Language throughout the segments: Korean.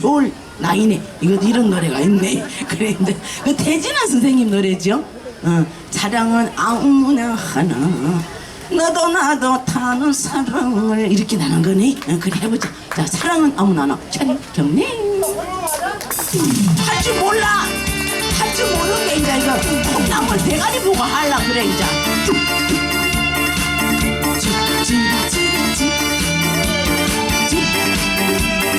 좋을 나이네. 이거 이런 노래가 있네. 이제 그 태진아 선생님 노래죠. 어, 사랑은 아무나 하나. 너도 나도 타는 사랑을 이렇게 나는 거네. 어, 그래 해보자. 자, 사랑은 아무나 하나. 차리 경례. 할줄 몰라. 할 줄 모르는 게 이제 이거 콩나물 대가리 보고 할라 그래 이제.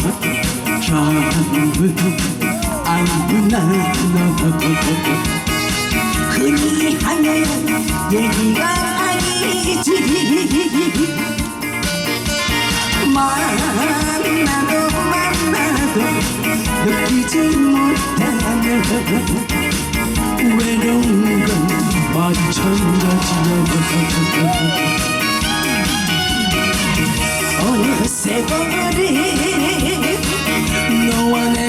사랑은 아무나 흔히 하는 얘기가 아니지 만나도 만나도 느끼지 못하는 외로운 건 마찬가지야 어느 세월에 너와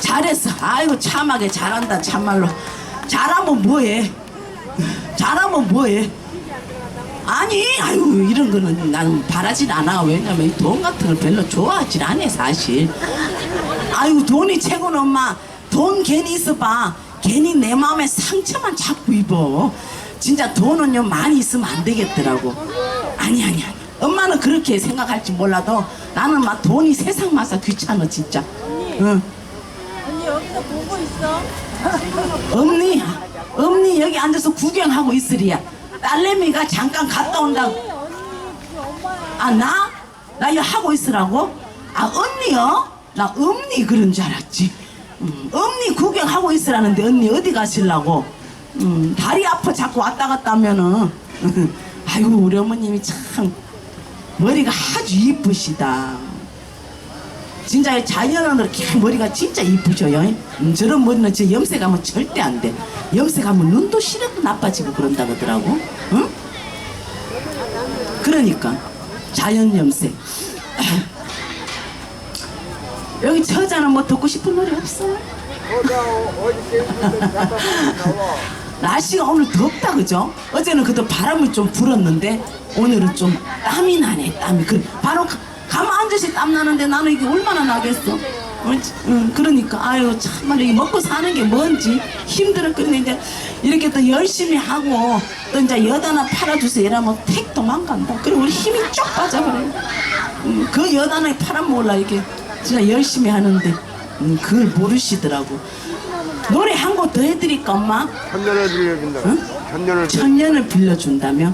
잘했어. 아이고 참하게 잘한다 참말로. 잘하면 뭐해? 잘하면 뭐해? 아니 아유 이런 거는 나는 바라진 않아. 왜냐면 이돈 같은 걸 별로 좋아하진 않아 사실. 아유 돈이 최고는 엄마. 돈 괜히 있어봐. 괜히 내 마음에 상처만 자꾸 입어 진짜 돈은요 많이 있으면 안 되겠더라고 아니 아니 아니 엄마는 그렇게 생각할지 몰라도 나는 막 돈이 세상 마사 귀찮아 진짜 응. 언니 여기서 보고 있어. 엄니 엄니 여기 앉아서 구경하고 있으리야 딸내미가 잠깐 갔다 온다고 언니 그 엄마야. 아 나? 나 이거 하고 있으라고? 아 언니요? 나 엄니 그런 줄 알았지 음, 엄니 구경하고 있으라는데 언니 어디 가실라고? 음, 다리 아파 자꾸 왔다 갔다 하면은 아이고 우리 어머님이 참 머리가 아주 이쁘시다 진짜 자연으로 머리가 진짜 이쁘셔요 음, 저런 머리는 저 염색하면 절대 안 돼 염색하면 눈도 시력도 나빠지고 그런다 그러더라고 응? 그러니까 자연 염색. 여기 처자는 뭐 듣고 싶은 노래 없어? 날씨가 오늘 덥다 그죠? 어제는 그래도 바람이 좀 불었는데 오늘은 좀 땀이 나네 땀이. 그 바로 가- 가만 앉으시 땀 나는데 나는 이게 얼마나 나겠어? 응, 응, 그러니까. 아유 참말로 이 먹고 사는 게 뭔지 힘들었거든요. 이제 이렇게 또 열심히 하고 또 이제 엿 하나 팔아주세요. 이러면 택 도망간다. 그리고 우리 힘이 쫙 빠져버려요 음, 그엿 하나 팔아먹으려 이렇게 진짜 열심히 하는데 음, 그걸 모르시더라고 노래 한 곡 더 해드릴까 엄마? 천년을 빌려준다. 천년을 빌려. 천년을 빌려준다며?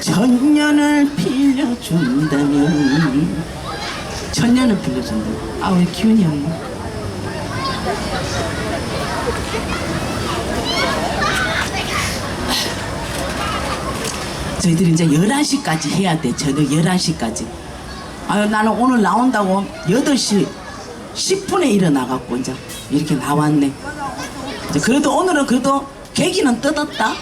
천년을 빌려준다면 천년을 빌려준다. 아 우리 기훈이 형이. 저희들이 이제 11시까지 해야 돼. 저녁 11시까지. 아유, 나는 오늘 나온다고 8시 10분에 일어나갖고 이제 이렇게 나왔네. 이제 그래도 오늘은 그래도 계기는 뜯었다.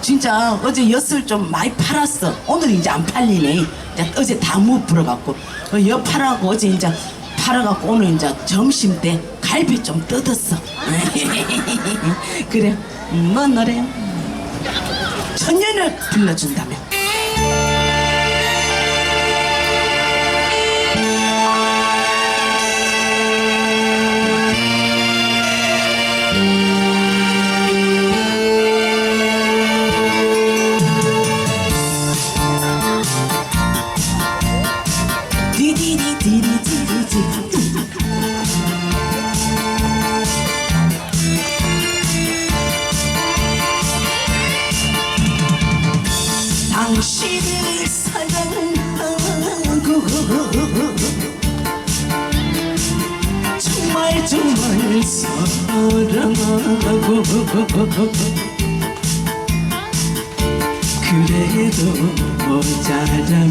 진짜 어제 엿을 좀 많이 팔았어. 오늘 이제 안 팔리네. 이제 어제 다무 불어갖고 어, 엿 팔아갖고 어제 이제 팔아갖고 오늘 이제 점심 때 갈비 좀 뜯었어. 그래. 음, 뭐 노래? 천년을 불러준다며. 정말 정말 사랑하고 그래도 모자라면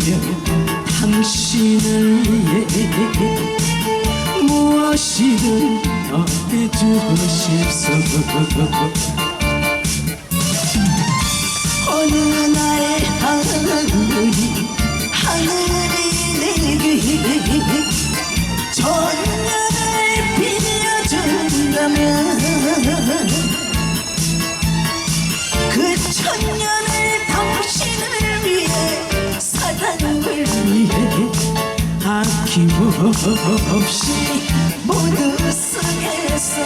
당신을 위해 무엇이든 더해주고 싶소 없이 모두 쓰겠어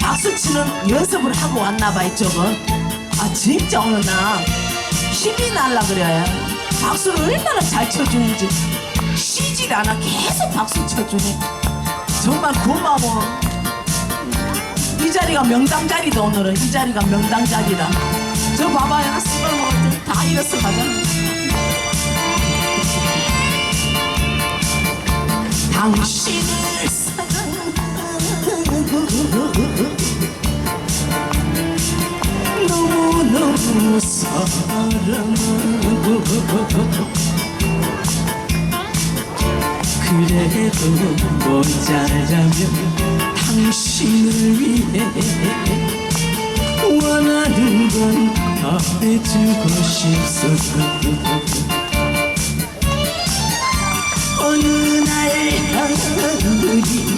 박수 치는 연습을 하고 왔나봐 이쪽은. 아 진짜 오늘 나. 힘이 날라 그래. 박수를 얼마나 잘 쳐주는지. 쉬질 않아. 계속 박수 쳐주네. 정말 고마워. 이 자리가 명당 자리다 오늘은. 이 자리가 명당 자리라 저 봐봐요. 쓰걸 먹을 때다 일어서 가자. 당신을 사랑하고 너무너무 사랑하고 그래도 모자라면 당신을 위해 원하는 건다 해주고 싶소서 어느 날 하늘이 하늘이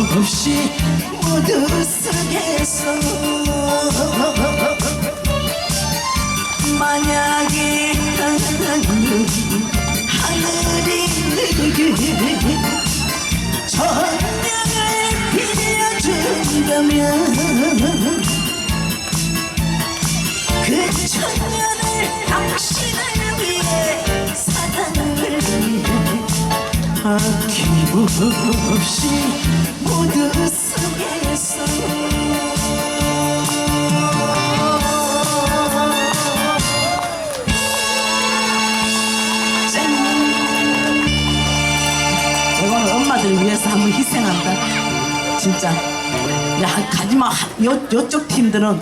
없이 모두 쓰겠어 만약에 하늘이 천년을 빌려준다면 그 천년을 당신을 위해 사랑을 위해 아낌없이 이거는 엄마들 위해서 한번 희생한다. 진짜. 야 가지 마. 요, 요쪽 팀들은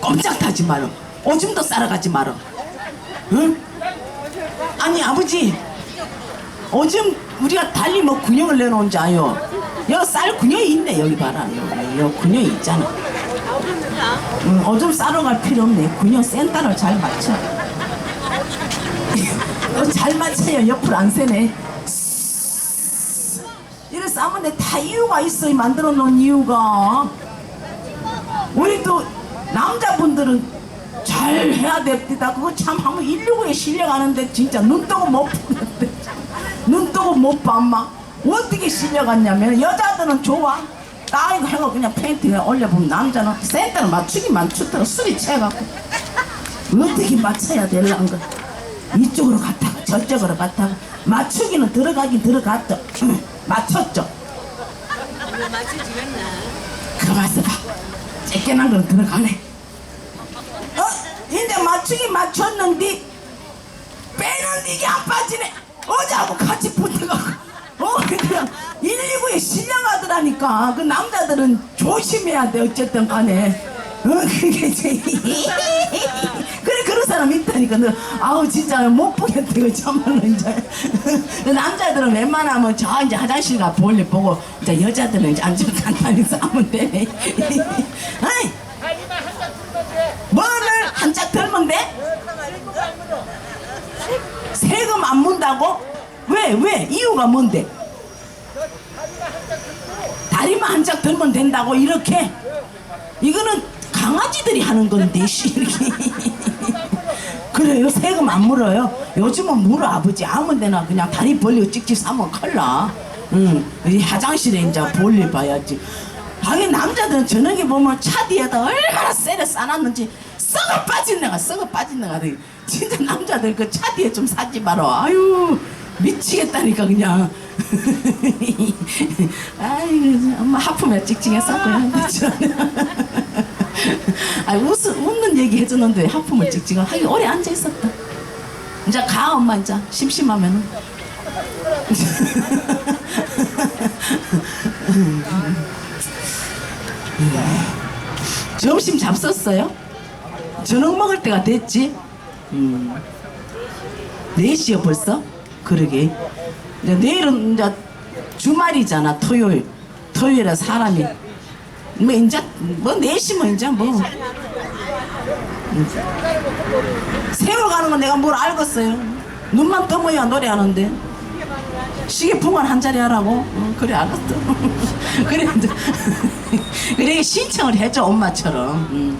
꼼짝 타지 마라. 오줌도 싸러 가지 마라. 응? 아니 아버지 오줌 우리가 달리 뭐 군형을 내놓은 줄 아요 여기 쌀 군형이 있네 여기 봐라 여기, 여기 군형이 있잖아 응, 오줌 싸러 갈 필요 없네 군형 센터를 잘 맞춰 어, 잘 맞춰요. 옆으로 안 세네. 이래 싸면 다 이유가 있어. 이 만들어 놓은 이유가. 우리 또 남자분들은 잘 해야 됩니다. 그거 참 한번 119에 실려가는데 진짜 눈 뜨고 못 봐, 엄마. 어떻게 실려갔냐면 여자들은 좋아. 따이고 해고 그냥 페인팅에 올려보면 남자는 센터를 맞추기만 추더라. 술이 채갖고. 어떻게 맞춰야 될란 거 이쪽으로 갔다가 저쪽으로 갔다가 맞추기는 들어가긴 들어갔죠 맞췄죠. 그만 있어봐. 쬐끈한 건 들어가네. 어? 이제 맞추기 맞췄는데 빼는 이게 안 빠지네. 어제하고 같이 붙어갖고 어 그냥 119에 실려가더라니까 그 남자들은 조심해야 돼 어쨌든 간에 어 그게 그래 그런 사람 있다니까 너 아우 진짜 못 보겠다 이거 참말로 이제 남자들은 웬만하면 저 이제 화장실 가 볼일 보고 이제 여자들은 이제 앉아 간단히 싸면 되네 아이 뭐를 한짝 들면 돼? 세금 안 문다고? 왜? 왜? 이유가 뭔데? 다리만 한 짝 들면 된다고 이렇게? 이거는 강아지들이 하는 건데 씨. 이렇게 그래요? 세금 안 물어요? 요즘은 물어 아버지. 아무 데나 그냥 다리 벌리고 찍찍 싸면 큰일나. 응, 이 화장실에 이제 볼일 봐야지. 하긴 남자들은 저녁에 보면 차 뒤에다 얼마나 쎄려 싸놨는지 썩어 빠진 내가 썩어 빠진 내가 진짜 남자들 그 차 뒤에 좀 사지 마라. 아유 미치겠다니까 그냥 아이고 엄마 하품에 찍찍했었고요 아 웃, 웃는 얘기 해주는데 하품을 찍찍하 하긴 오래 앉아 있었다 이제 가 엄마 이제 심심하면은 점심 잡섰어요? 저녁 먹을 때가 됐지? 음. 4시요 벌써? 그러게. 이제 내일은 이제 주말이잖아 토요일. 토요일에 사람이. 뭐 이제 뭐 4시면 이제 뭐. 세워가는 건 내가 뭘 알겠어요? 눈만 떠모야 노래하는데. 시계 풍선 한 자리 하라고? 응, 그래 알았어. 그래 그래 신청을 해줘 엄마처럼. 응.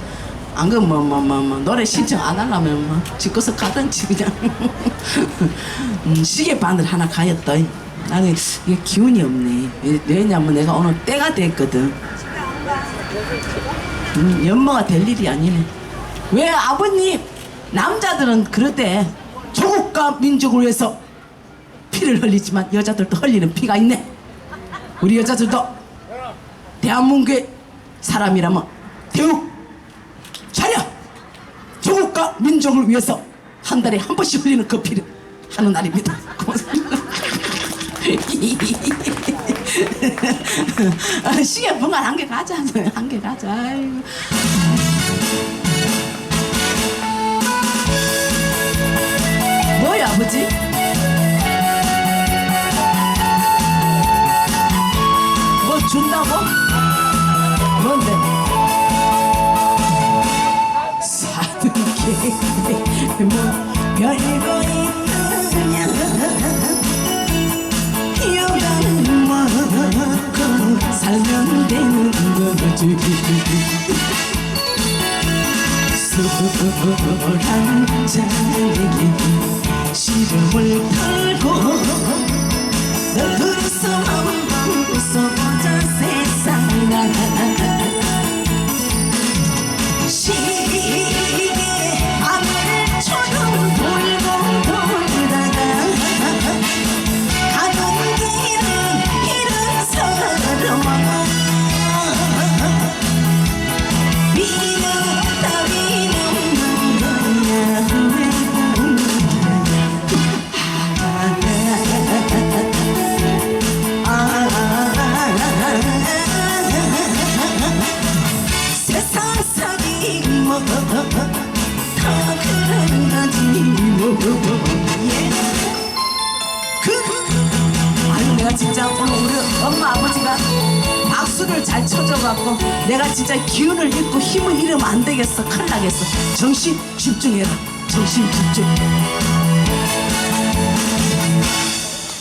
안 그러면 뭐, 뭐, 뭐, 뭐, 노래 신청 안 하려면 뭐 집고서 가든지 그냥. 음, 시계 바늘 하나 가였다. 나는 이게 기운이 없네. 왜- 왜냐면 내가 오늘 때가 됐거든. 음, 연모가 될 일이 아니네. 왜 아버님 남자들은 그러대. 조국과 민족을 위해서 피를 흘리지만 여자들도 흘리는 피가 있네. 우리 여자들도 대한민국의 사람이라면 대우 민족을 위해서 한 달에 한 번씩 흘리는 그 피를 하는 날입니다 아, 시계 분간 한개 가자 한 개 가자 아이고. 뭐야 아버지? 뭐 준다고? 뭔데? 뭐 별거 있느냐 여가는 먹고 살면 되는 거지 술한 잔에게 시름을 털고 너 둘이서 한번 웃어보자 세상아 내가 진짜 기운을 잃고 힘을 잃으면 안 되겠어. 큰일 나겠어. 정신 집중해라. 정신 집중.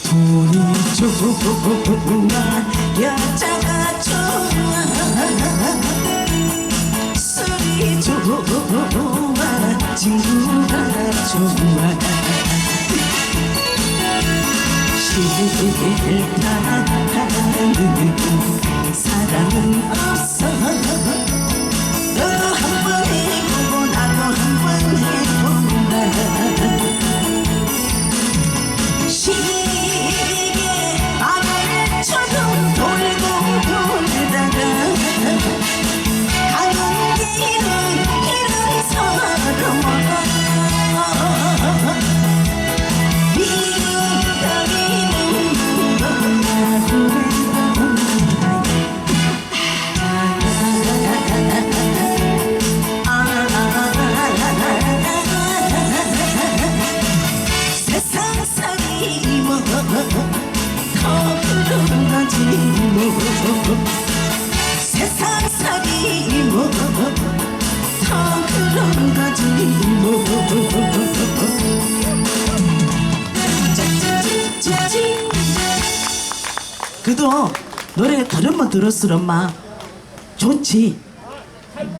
돈이 좋아. 여자가 좋아. 술이 좋아. 친구가 좋아. 싫다는 사람은 없어 다른 번 들었으 엄마 좋지